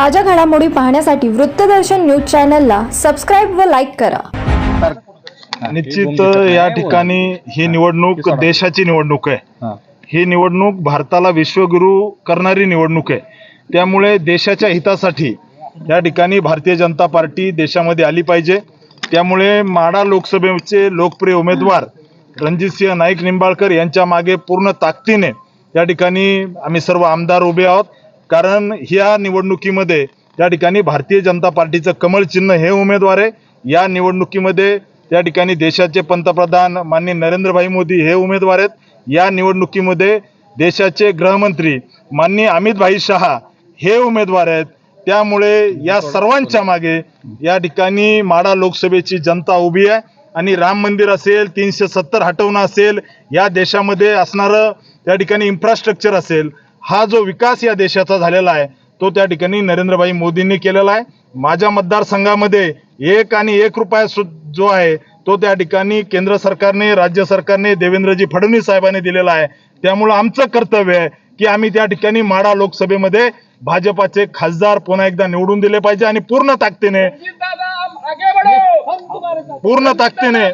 ताज्या घडामोडी पाहण्यासाठी वृत्तदर्शन न्यूज चॅनलला सबस्क्राईब व लाईक करा. निश्चित या ठिकाणी ही निवडणूक देशाची निवडणूक आहे. ही निवडणूक भारताला विश्वगुरू करणारी निवडणूक आहे. त्यामुळे देशाच्या हितासाठी या ठिकाणी भारतीय जनता पार्टी देशामध्ये आली पाहिजे. त्यामुळे माडा लोकसभेचे लोकप्रिय उमेदवार रणजितसिंह नाईक निंबाळकर यांच्या मागे पूर्ण ताकदीने या ठिकाणी आम्ही सर्व आमदार उभे आहोत. कारण ह्या निवडणुकीमध्ये त्या ठिकाणी भारतीय जनता पार्टीचं कमळ चिन्ह हे उमेदवार आहे. या निवडणुकीमध्ये त्या ठिकाणी देशाचे पंतप्रधान माननीय नरेंद्रभाई मोदी हे उमेदवार आहेत. या निवडणुकीमध्ये देशाचे गृहमंत्री माननीय अमितभाई शहा हे उमेदवार आहेत. त्यामुळे या सर्वांच्या मागे या ठिकाणी माडा लोकसभेची जनता उभी आहे. आणि राम मंदिर असेल तीनशे सत्तर हटवणं असेल या देशामध्ये असणारं त्या ठिकाणी इन्फ्रास्ट्रक्चर असेल हा जो विकास या देशाचा झालेला आहे तो त्या ठिकाणी नरेंद्रभाई मोदींनी केलेला आहे. माझ्या मतदारसंघामध्ये एक आणि एक रुपया जो आहे तो त्या ठिकाणी केंद्र सरकारने राज्य सरकारने देवेंद्रजी फडणवीस साहेबांनी दिलेला आहे. त्यामुळं आमचं कर्तव्य आहे की आम्ही त्या ठिकाणी माडा लोकसभेमध्ये भाजपाचे खासदार पुन्हा एकदा निवडून दिले पाहिजे आणि पूर्ण ताकदीने पूर्ण ताकदीने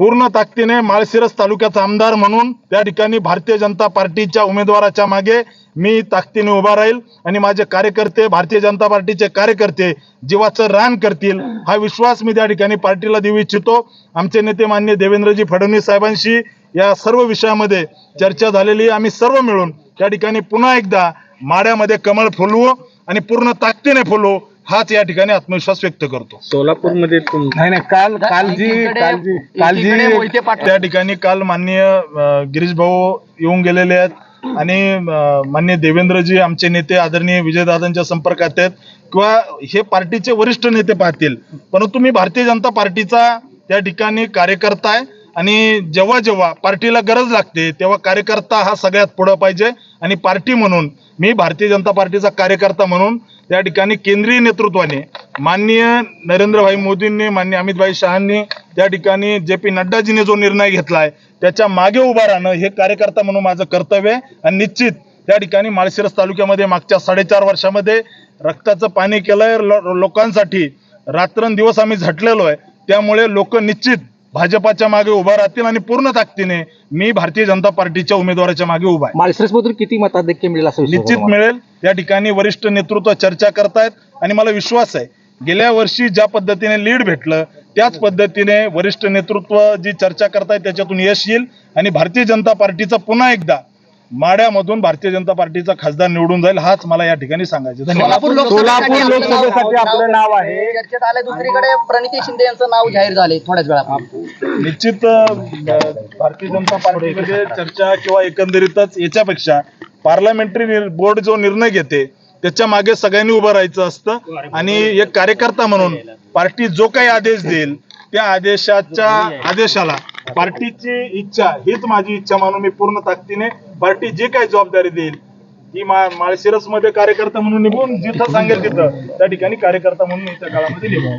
पूर्ण ताकदीने माळशिरस तालुक्याचा आमदार म्हणून त्या ठिकाणी भारतीय जनता पार्टीच्या उमेदवाराच्या मागे मी ताकदीने उभा राहील आणि माझे कार्यकर्ते भारतीय जनता पार्टीचे कार्यकर्ते जीवाचं रान करतील हा विश्वास मी त्या ठिकाणी पार्टीला देऊ इच्छितो. आमचे नेते मान्य देवेंद्रजी फडणवीस साहेबांशी या सर्व विषयामध्ये चर्चा झालेली आम्ही सर्व मिळून त्या ठिकाणी पुन्हा एकदा माड्यामध्ये कमळ फुलवू आणि पूर्ण ताकदीने फुलवू. हाच या ठिकाणी आत्मविश्वास व्यक्त करतो. सोलापूरमध्ये तुम नाही नाही काल काल जी काल जी काल जी त्या ठिकाणी काल माननीय अ, गिरीश भाऊ येऊन गेलेले आहेत आणि अ, माननीय देवेंद्रजी आमचे नेते आदरणीय विजयदादांच्या संपर्कात आहेत. किंवा हे पार्टीचे वरिष्ठ नेते पाहतील. परंतु मी भारतीय जनता पार्टीचा त्या ठिकाणी कार्यकर्ता आहे. आणि जेव्हा जेव्हा पार्टीला गरज लागते तेव्हा कार्यकर्ता हा सगळ्यात पुढं पाहिजे. आणि पार्टी म्हणून मी भारतीय जनता पार्टीचा कार्यकर्ता म्हणून त्या ठिकाणी केंद्रीय नेतृत्वाने माननीय नरेंद्रभाई मोदींनी माननीय अमितभाई शहांनी त्या ठिकाणी जे पी नड्डाजीने जो निर्णय घेतलाय त्याच्यामागे उभा राहणं हे कार्यकर्ता म्हणून माझं कर्तव्य आहे. आणि निश्चित त्या ठिकाणी माळशिरस तालुक्यामध्ये मागच्या साडेचार वर्षामध्ये रक्ताचं पाणी केलंय. लो- लोकांसाठी रात्रंदिवस आम्ही झटलेलो आहे. त्यामुळे लोक निश्चित भाजपाच्या मागे उभा राहतील आणि पूर्ण ताकदीने मी भारतीय जनता पार्टीच्या उमेदवाराच्या मागे उभा आहे. माळशिरस मधून किती मताधिक्य मिळेल असं निश्चित मिळेल. या ठिकाणी वरिष्ठ नेतृत्व चर्चा करतायत आणि मला विश्वास आहे. गेल्या वर्षी ज्या पद्धतीने लीड भेटलं त्याच पद्धतीने वरिष्ठ नेतृत्व जी चर्चा करतायत त्याच्यातून यश येईल. आणि भारतीय जनता पार्टीचा पुन्हा एकदा माड्यामधून भारतीय जनता पार्टीचा खासदार निवडून जाईल हाच मला या ठिकाणी सांगायचे धन्यवाद. सोलापूर लोकसभेसाठी आपलं नाव आहे. चर्चेत आलंय दुसरीकडे प्रणिती शिंदे यांचं नाव जाहीर झाले थोड्याच वेळा निश्चित भारतीय जनता पार्टीमध्ये चर्चा किंवा एकंदरीतच याच्यापेक्षा पार्लमेंटरी बोर्ड जो निर्णय घेते त्याच्यामागे सगळ्यांनी उभं राहायचं असतं. आणि एक कार्यकर्ता म्हणून पार्टी जो काही आदेश देईल त्या आदेशाच्या आदेशाला पार्टीची इच्छा हीच माझी इच्छा मानून मी पूर्ण ताकदीने पार्टी जी काही जबाबदारी देईल ती माळशिरसमध्ये कार्यकर्ता म्हणून निघून जिथं सांगेल तिथं त्या ठिकाणी कार्यकर्ता म्हणून येत्या काळामध्ये निघून